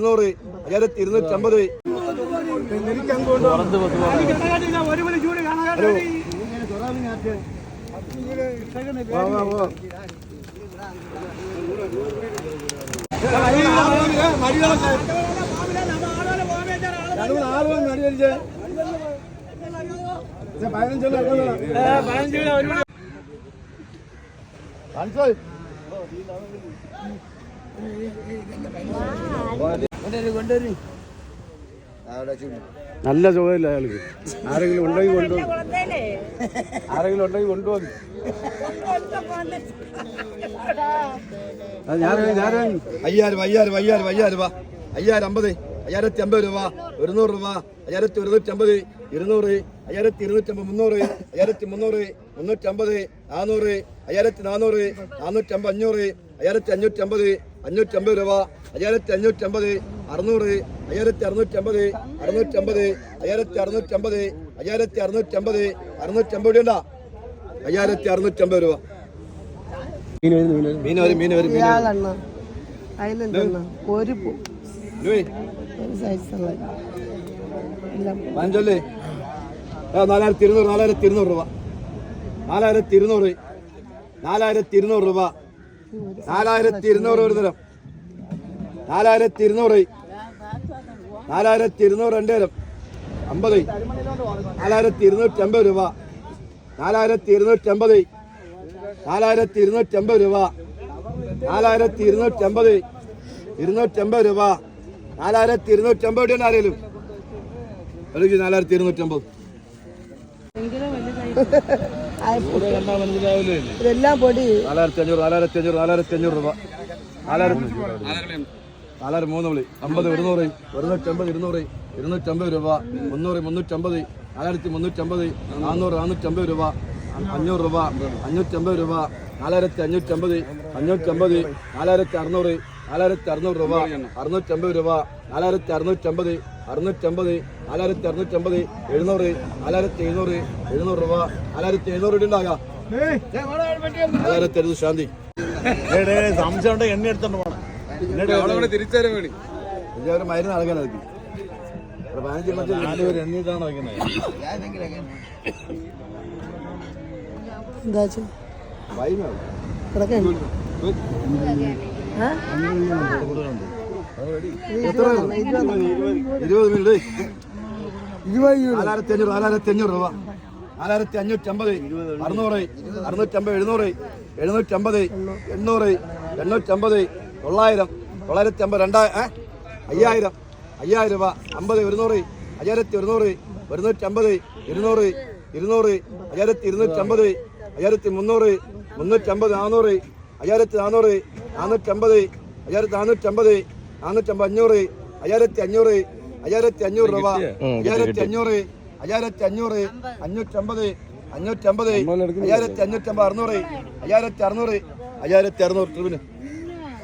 ഇരുന്നൂറ് അയ്യായിരത്തി ഇരുന്നൂറ്റമ്പത്. നല്ല സുഖമില്ല അയാൾക്ക്. ആരെങ്കിലും ഉണ്ടെങ്കിൽ കൊണ്ടുപോകും ആരെങ്കിലും ഉണ്ടെങ്കിൽ കൊണ്ടുപോകും അത് ഞാൻ ഞാൻ അയ്യായിരം അയ്യായിരം അയ്യായിരം അയ്യായിരം രൂപ. അയ്യായിരം അമ്പത് അയ്യായിരത്തി അമ്പത് രൂപ ഒരുന്നൂറ് രൂപ അയ്യായിരത്തി ഒരുന്നൂറ്റി അമ്പത് ഇരുന്നൂറ് അയ്യായിരത്തി ഇരുന്നൂറ്റമ്പത് മുന്നൂറ് അയ്യായിരത്തി മുന്നൂറ് മുന്നൂറ്റമ്പത് നാനൂറ് അയ്യായിരത്തി നാനൂറ് നാനൂറ്റമ്പത് അഞ്ഞൂറ് അയ്യായിരത്തി അഞ്ഞൂറ്റമ്പത് അഞ്ഞൂറ്റമ്പത് രൂപ അയ്യായിരത്തി അഞ്ഞൂറ്റമ്പത് അറുന്നൂറ് അയ്യായിരത്തി അറുന്നൂറ്റമ്പത് അറുന്നൂറ്റമ്പത് അയ്യായിരത്തി അറുന്നൂറ്റമ്പത് അയ്യായിരത്തി അറുന്നൂറ്റമ്പത് അറുന്നൂറ്റമ്പത് ഉണ്ടാ അയ്യായിരത്തി അറുന്നൂറ്റമ്പത് രൂപ. മീൻ വരും മീൻ വരും ഒരു പൂ. ഇരുപത് ഒരു സൈസുള്ള എല്ലാം പതിനഞ്ചല്ലേ ആ നാലായിരത്തി ഇരുന്നൂറ് നാലായിരത്തി ഇരുന്നൂറ് രൂപ. നാലായിരത്തി ഇരുന്നൂറ് നാലായിരത്തി ഇരുന്നൂറ് രൂപ. നാലായിരത്തി ഇരുന്നൂറ് ഒരു തരം. നാലായിരത്തി ഇരുന്നൂറ് നാലായിരത്തി ഇരുന്നൂറ് രണ്ട് പേരും അമ്പത്. നാലായിരത്തി ഇരുന്നൂറ്റി അമ്പത് രൂപ. നാലായിരത്തി ഇരുന്നൂറ്റി അമ്പത് നാലായിരത്തി ഇരുന്നൂറ്റി അമ്പത് രൂപ. നാലായിരത്തി ഇരുന്നൂറ്റി അമ്പത് ഇരുന്നൂറ്റി അമ്പത് രൂപ. നാലായിരത്തി ഇരുന്നൂറ്റി അമ്പത് രൂപ ആരെങ്കിലും എടുക്ക് നാലായിരത്തി ഇരുന്നൂറ്റി അമ്പത് ഇതെല്ലാം പൊടി. നാലായിരത്തി അഞ്ഞൂറ് നാലായിരത്തി അഞ്ഞൂറ് നാലായിരത്തി അഞ്ഞൂറ് രൂപ. നാലായിരത്തി നാലായിരം മൂന്ന് വിളി അമ്പത് ഇരുന്നൂറ്. ഇരുന്നൂറ്റമ്പത് ഇരുന്നൂറ്. ഇരുന്നൂറ്റമ്പത് രൂപ. മുന്നൂറ് മുന്നൂറ്റമ്പത്. നാലായിരത്തി മുന്നൂറ്റമ്പത്. നാനൂറ് നാനൂറ്റമ്പത് രൂപ. അഞ്ഞൂറ് രൂപ. അഞ്ഞൂറ്റമ്പത് രൂപ. നാലായിരത്തി അഞ്ഞൂറ്റമ്പത്. അഞ്ഞൂറ്റമ്പത്. നാലായിരത്തി അറുന്നൂറ്. നാലായിരത്തി അറുന്നൂറ് രൂപ. അറുന്നൂറ്റമ്പത് രൂപ. നാലായിരത്തി അറുന്നൂറ്റമ്പത്. അറുന്നൂറ്റമ്പത്. നാലായിരത്തി അറുന്നൂറ്റമ്പത്. എഴുന്നൂറ്. നാലായിരത്തി എഴുന്നൂറ്. എഴുന്നൂറ് രൂപ. നാലായിരത്തി എഴുന്നൂറ് രൂപ ഉണ്ടാകാം. നാലായിരത്തി എഴുന്നൂറ് ശാന്തി. സംശയം ഉണ്ടെങ്കിൽ എണ്ണ എടുത്തോണ്ട് പോണം തിരിച്ചറിയാൻ വേണ്ടി ഒരു മരുന്ന് നൽകാൻ നൽകി പതിനഞ്ച് നാല് പേര് എണ്ണീട്ടാണ് വയ്ക്കുന്നത് എന്താ ഇരുപത് മിനിറ്റ്. നാലായിരത്തി അഞ്ഞൂറ് നാലായിരത്തി അഞ്ഞൂറ് രൂപ. നാലായിരത്തി അഞ്ഞൂറ്റമ്പത്. അറുന്നൂറ് അറുന്നൂറ്റമ്പത് എഴുന്നൂറ് എഴുന്നൂറ്റമ്പത് എണ്ണൂറ് എണ്ണൂറ്റമ്പത്. തൊള്ളായിരം. തൊള്ളായിരത്തി അമ്പത് രണ്ടായിരം? അയ്യായിരം. അയ്യായിരം രൂപ. അമ്പത് ഒരുന്നൂറ്. അയ്യായിരത്തി ഒരുന്നൂറ്. ഒരുന്നൂറ്റി അമ്പത് ഇരുന്നൂറ്. ഇരുന്നൂറ്. അയ്യായിരത്തി ഇരുന്നൂറ്റി അമ്പത് അയ്യായിരത്തി മുന്നൂറ്. മുന്നൂറ്റി അമ്പത് നാനൂറ് അയ്യായിരത്തി നാനൂറ് അമ്പത് അയ്യായിരത്തി നാനൂറ്റമ്പത് നാനൂറ്റമ്പത് അഞ്ഞൂറ്. അയ്യായിരത്തി അഞ്ഞൂറ്. അയ്യായിരത്തി അഞ്ഞൂറ് രൂപ. അയ്യായിരത്തി അഞ്ഞൂറ്. അയ്യായിരത്തി അഞ്ഞൂറ്. അഞ്ഞൂറ്റമ്പത്. അഞ്ഞൂറ്റമ്പത്. അയ്യായിരത്തി അഞ്ഞൂറ്റമ്പത് അറുന്നൂറ്. അയ്യായിരത്തി അറുന്നൂറ്. അയ്യായിരത്തി അറുന്നൂറ്. ട്രിപ്പിന്.